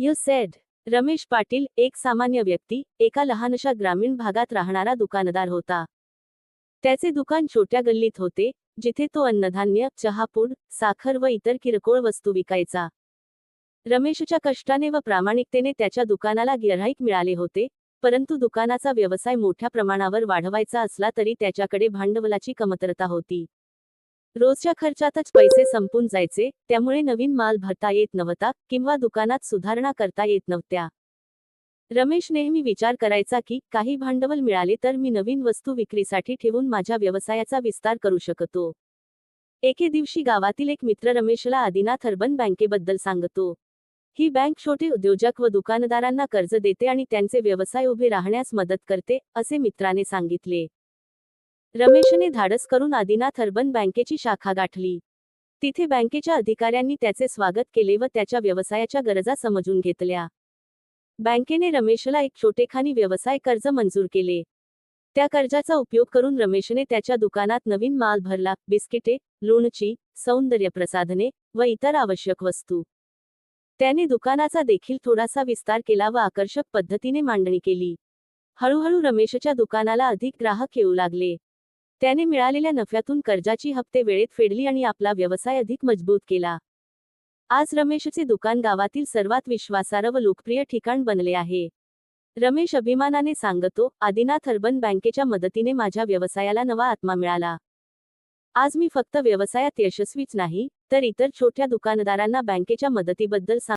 You sed Ramesh Patil एक सामान्य व्यक्ती एका लहानशा ग्रामीण भागात राहणारा दुकानदार होता. त्याचे दुकान छोट्या गल्लीत होते जिथे तो अन्नधान्य चहापूड साखर व इतर किरकोळ वस्तू विकायचा. रमेशच्या कष्टाने व प्रामाणिकतेने त्याच्या दुकानाला गिऱ्हाईक मिळाले होते परंतु दुकानाचा व्यवसाय मोठ्या प्रमाणावर वाढवायचा असला तरी त्याच्याकडे भांडवलाची कमतरता होती. रोजच्या खर्चातच पैसे संपून जायचे त्यामुळे नवीन माल भरता येत नव्हता किंवा दुकानात सुधारणा करता येत नव्हत्या. रमेश नेहमी विचार करायचा की काही भांडवल मिळाले तर मी नवीन वस्तू विक्रीसाठी ठेवून माझ्या व्यवसायाचा विस्तार करू शकतो. एके दिवशी गावातील एक मित्र रमेशला आदिनाथ अर्बन बँकेबद्दल सांगतो. ही बँक छोटे उद्योजक व दुकानदारांना कर्ज देते आणि त्यांचे व्यवसाय उभे राहण्यास मदत करते असे मित्राने सांगितले. रमेशने धाडस करून आदिनाथ अर्बन बँकेची शाखा गाठली. तिथे बँकेच्या अधिकाऱ्यांनी त्याचे स्वागत केले व त्याच्या व्यवसायाच्या गरजा समजून घेतल्या. बँकेने रमेशला एक छोटेखानी व्यवसाय कर्ज मंजूर केले. त्या कर्जाचा उपयोग करून रमेशने त्याच्या दुकानात नवीन माल भरला बिस्किटे लोणची सौंदर्य प्रसाधने व इतर आवश्यक वस्तू. त्याने दुकानाचा देखील थोडासा विस्तार केला व आकर्षक पद्धतीने मांडणी केली. हळूहळू रमेशच्या दुकानाला अधिक ग्राहक येऊ लागले. त्याने मिळालेल्या नफ्यातून कर्जाची हप्ते वेळेत फेडली आणि आपला व्यवसाय अधिक मजबूत केला. आज रमेशचे दुकान गावातील सर्वात विश्वासार्ह व लोकप्रिय ठिकाण बनले आहे. रमेश अभिमानाने सांगतो आदिनाथ अर्बन बँकेच्या मदतीने माझ्या व्यवसायाला नवा आत्मा मिळाला. आज मी फक्त व्यवसायात यशस्वीच नाही तर इतर छोट्या दुकानदारांना बँकेच्या मदतीबद्दल सांग